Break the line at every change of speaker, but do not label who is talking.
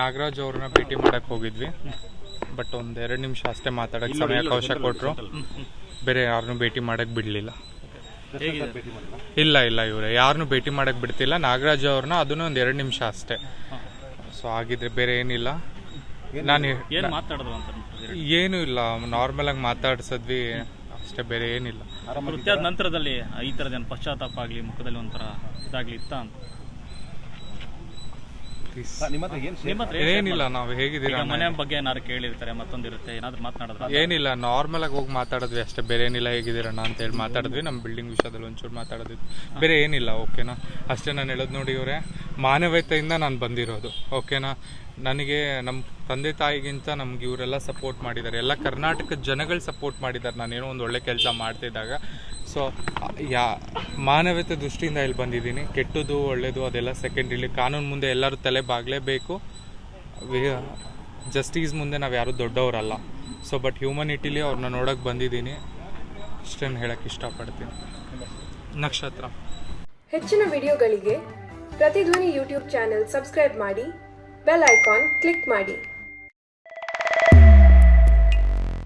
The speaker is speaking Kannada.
ನಾಗರಾಜ್ ಅವ್ರನ್ನ ಭೇಟಿ ಮಾಡಕ್ ಹೋಗಿದ್ವಿ. ಬಟ್ ಒಂದ್ ಎರಡು ನಿಮಿಷ ಅಷ್ಟೇ ಮಾತಾಡಕ್ ಸಮಯಾವಕಾಶ ಕೊಟ್ರು. ಬೇರೆ ಯಾರನ್ನೂ ಭೇಟಿ ಮಾಡಕ್ ಬಿಡ್ಲಿಲ್ಲ.
ಹೇಗಿದೆ?
ಇಲ್ಲ ಇಲ್ಲ ಇವ್ರೆ. ಯಾರನ್ನೂ ಭೇಟಿ ಮಾಡಕ್ ಬಿಡ್ತಿಲ್ಲ. ನಾಗರಾಜ್ ಅವ್ರನ್ನ ಅದನ್ನು ಒಂದ್ ಎರಡ್ ನಿಮಿಷ ಅಷ್ಟೇ. ಸೊ ಆಗಿದ್ರೆ ಬೇರೆ ಏನಿಲ್ಲ. ನಾನು
ಏನ್ ಮಾತಾಡಿದ್ರು ಅಂತ
ಏನು ಇಲ್ಲ. ನಾರ್ಮಲ್ ಆಗಿ ಮಾತಾಡ್ಸದ್ವಿ. ಅಷ್ಟೇ ಬೇರೆ ಏನಿಲ್ಲ.
ಕೃತ್ಯದ ನಂತರದಲ್ಲಿ ಈ ಥರದ ಏನು ಪಶ್ಚಾತ್ತಾಪ ಆಗಲಿ ಮುಖದಲ್ಲಿ ಒಂಥರ ಇದಾಗ್ಲಿ ಇತ್ತ ಅಂತ?
Please.
ನಿಮ್ಮ ಹತ್ರ ಏನ್
ಏನಿಲ್ಲ ನಾವು ಹೇಗಿದ್ದೀರಾ
ಈಗ ಮನೆ ಬಗ್ಗೆ ಏನಾದ್ರು ಕೇಳಿರ್ತಾರೆ ಮತ್ತೊಂದಿರುತ್ತೆ ಏನಾದ್ರು ಮಾತನಾಡಿದ್ರ?
ಏನಿಲ್ಲ ನಾರ್ಮಲ್ ಆಗಿ ಹೋಗಿ ಮಾತಾಡಿದ್ವಿ ಅಷ್ಟೇ. ಬೇರೆ ಏನಿಲ್ಲ ಹೇಗಿದ್ದೀರಣ್ಣ ಅಂತ ಹೇಳಿ ಮಾತಾಡಿದ್ವಿ. ನಮ್ಮ ಬಿಲ್ಡಿಂಗ್ ವಿಷಯದಲ್ಲಿ ಒಂಚೂರು ಮಾತಾಡಿದ್ವಿ ಬೇರೆ ಏನಿಲ್ಲ ಓಕೆನಾ? ಅಷ್ಟೇ ನಾನು ಹೇಳೋದು ನೋಡಿ ಇವರೇ. ಮಾನವೀಯತೆಯಿಂದ ನಾನು ಬಂದಿರೋದು ಓಕೆನಾ? ನನಗೆ ನಮ್ಮ ತಂದೆ ತಾಯಿಗಿಂತ ನಮ್ಗೆ ಇವರೆಲ್ಲ ಸಪೋರ್ಟ್ ಮಾಡಿದ್ದಾರೆ. ಎಲ್ಲ ಕರ್ನಾಟಕದ ಜನಗಳು ಸಪೋರ್ಟ್ ಮಾಡಿದ್ದಾರೆ. ನಾನೇನೋ ಒಂದು ಒಳ್ಳೆ ಕೆಲಸ ಮಾಡ್ತಿದ್ದಾಗ ಸೊ ಯಾ ಮಾನವೀಯತೆ ದೃಷ್ಟಿಯಿಂದ ಇಲ್ಲಿ ಬಂದಿದ್ದೀನಿ. ಕೆಟ್ಟದ್ದು, ಒಳ್ಳೇದು, ಅದೆಲ್ಲ ಸೆಕೆಂಡ್ರಿಲಿ ಕಾನೂನು ಮುಂದೆ ಎಲ್ಲರೂ ತಲೆ ಬಾಗಲೇಬೇಕು. ಜಸ್ಟಿಸ್ ಮುಂದೆ ನಾವು ಯಾರು ದೊಡ್ಡವರಲ್ಲ. ಸೊ ಬಟ್ ಹ್ಯೂಮನಿಟಿಲಿ ಅವ್ರನ್ನ ನೋಡೋಕೆ ಬಂದಿದ್ದೀನಿ. ಇಷ್ಟನ್ನು ಹೇಳಕ್ಕೆ ಇಷ್ಟಪಡ್ತೀನಿ. ನಕ್ಷತ್ರ.
ಹೆಚ್ಚಿನ ವಿಡಿಯೋಗಳಿಗೆ ಪ್ರತಿಧ್ವನಿ ಯೂಟ್ಯೂಬ್ ಚಾನೆಲ್ ಸಬ್ಸ್ಕ್ರೈಬ್ ಮಾಡಿ, ಬೆಲ್ ಐಕಾನ್ ಕ್ಲಿಕ್ ಮಾಡಿ.